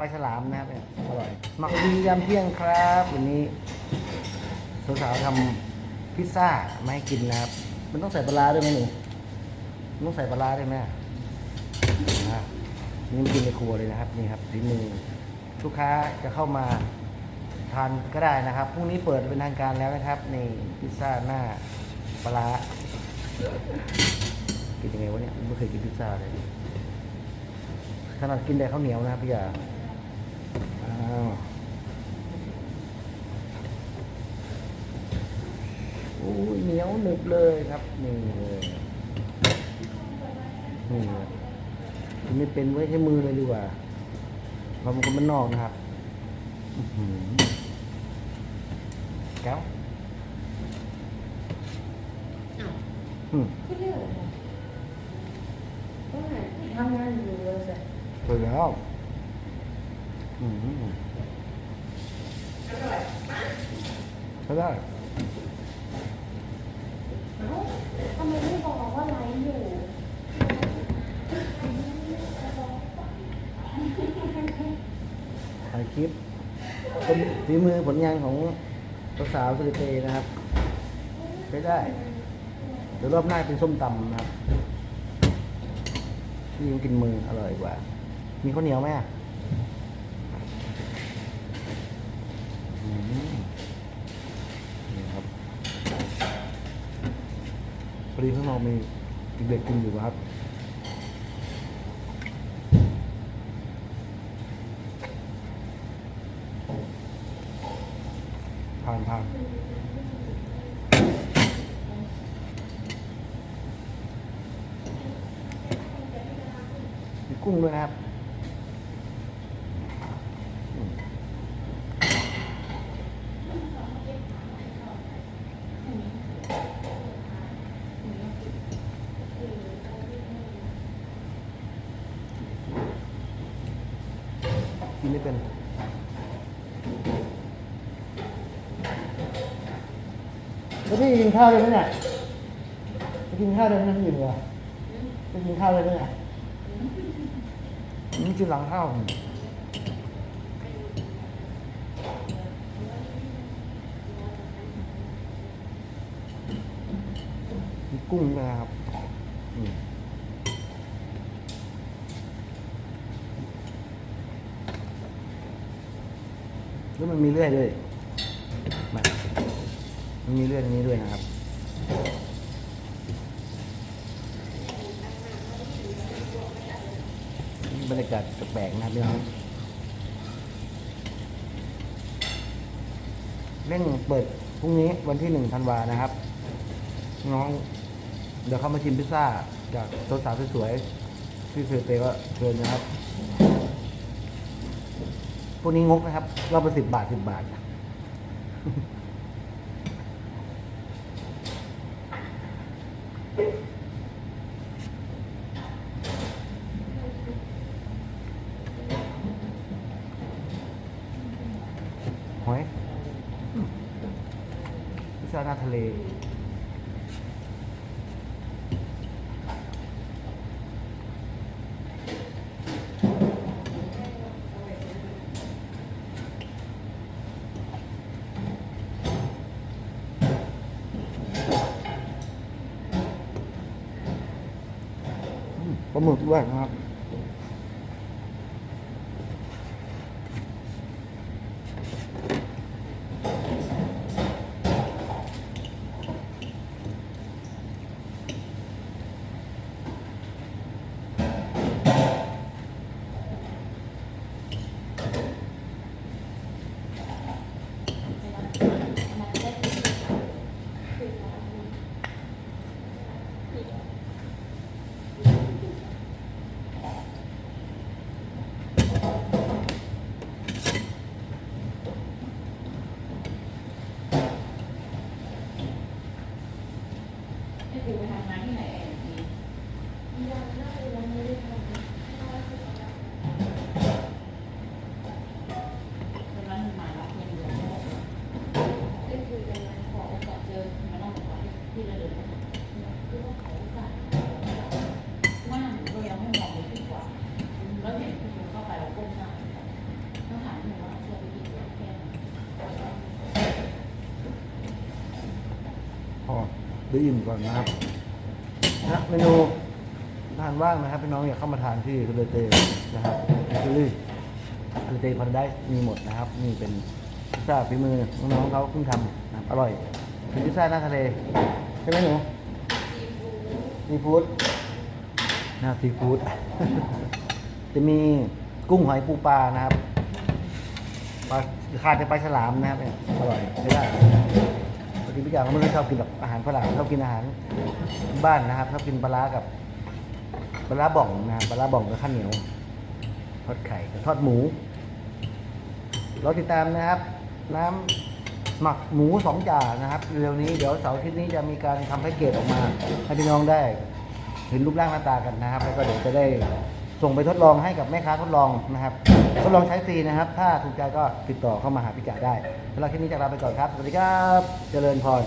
ปลาฉลามนะครับเนี่ยอร่อยหมักดียามเที่ยงครับวันนี้สาวๆทำพิซซ่ามาให้กินนะครับ มันต้องใส่ปลาร้าด้วยไหมหนูต้องใส่ปลาร้าด้วยไหมอะนี่กินในครัวเลยนะครับนี่ครับฝีมือลูกค้าจะเข้ามาทานก็ได้นะครับพรุ่งนี้เปิดเป็นทางการแล้วนะครับนี่พิซซ่าหน้าปลาร้ากินยังไงวะเนี่ยไม่เคยกินพิซซ่าเลยขนาดกินแต่ข้าวเหนียวนะครับพี่ยาอ้าว โอ้ยเหนียวหนึบเลยครับนี่เลยนี่เลยกินไม่เป็นไว้ใช้มือเลยดีกว่าเราเป็นคนบ้านนอกนะครับอื้อหือแก้วอ้าวอืมก็เลือกก็ไหนทำงานอยู่เลยสิสวยแล้วอืม ก็ได้ทำไมไม่บอกว่าไลฟ์อยู่ถ่ายคลิปเป็นฝีมือผลงานของสาวสุริเตนะครับใช้ได้เดี๋ยวรอบหน้าเป็นส้มตำนะครับที่งกินมืออร่อยกว่า มีข้าวเหนียวไหมอะอืมนี่ครับพ อดีข้างนอกมีเด็กๆกินอยู่ครับผ่านผ่านมีกุ้งด้วยนะครับ นไม่เป็นแล้วพี่กินข้าวเลยไหมเนี่ยไปกินข้าวเลยไหมพี่อยู่เหรอไปกินข้าวเลยไหมเนี่ยนี่กินหลังข้าวมีกุ้งนะครับ แล้วมันมีเลื่อยด้วยมามันมีเรื่องนี้ด้วยนะครับบรรยากาศแปลกๆนะครับพี่น้องเร่งเปิดพรุ่งนี้วันที่หนึ่งธันวานะครับ น้อง เดี๋ยวเข้ามาชิมพิซซ่า จากตัวสาวสวยๆที่เคยเตก็เชิญนะครับ พวกนี้งกนะครับรอบละสิบบาทสิบบาท หอยพิซซ่าหน้าทะเล ปลาหมึกด้วยนะครับ ได้อิ่มก่อนนะครับนะเมนูทานว่างนะครับพี่น้องอยากเข้ามาทานที่คือเตนะครับคือคือเตพาราไดซ์มีหมดนะครับนี่เป็นพิซซ่าฝีมือน้องๆเขาเพิ่งทำนะครับอร่อยเป็นพิซซ่าหน้าทะเลใช่ไหมหนูซีฟู้ดนะซีฟู้ดจะมีกุ้งหอยปูปลานะครับปลาขาดแต่ปลาฉลามนะครับอร่อยใช้ได้ ปกติพี่จ่าก็ไม่ได้ชอบกินแบบอาหารฝรั่งชอบกินอาหารบ้านนะครับชอบกินปลาร้ากับปลาร้าบ่องนะครับปลาร้าบ่องกับข้าวเหนียว ทอดไข่กับทอดหมูเรอติดตามนะครับ น้ำหมักหมูสองจานะครับเร็วนี้เดี๋ยวเสาร์อาทิตย์นี้จะมีการทำแพ็กเกจออกมาให้พี่น้องได้เห็นรูปร่างหน้าตากันนะครับ แล้วก็เดี๋ยวจะได้ ส่งไปทดลองให้กับแม่ค้าทดลองนะครับ ทดลองใช้ฟรีนะครับ ถ้าถูกใจก็ติดต่อเข้ามาหาพี่จ่าได้สำหรับคลิปนี้จากลาไปก่อนครับ สวัสดีครับ เจริญพร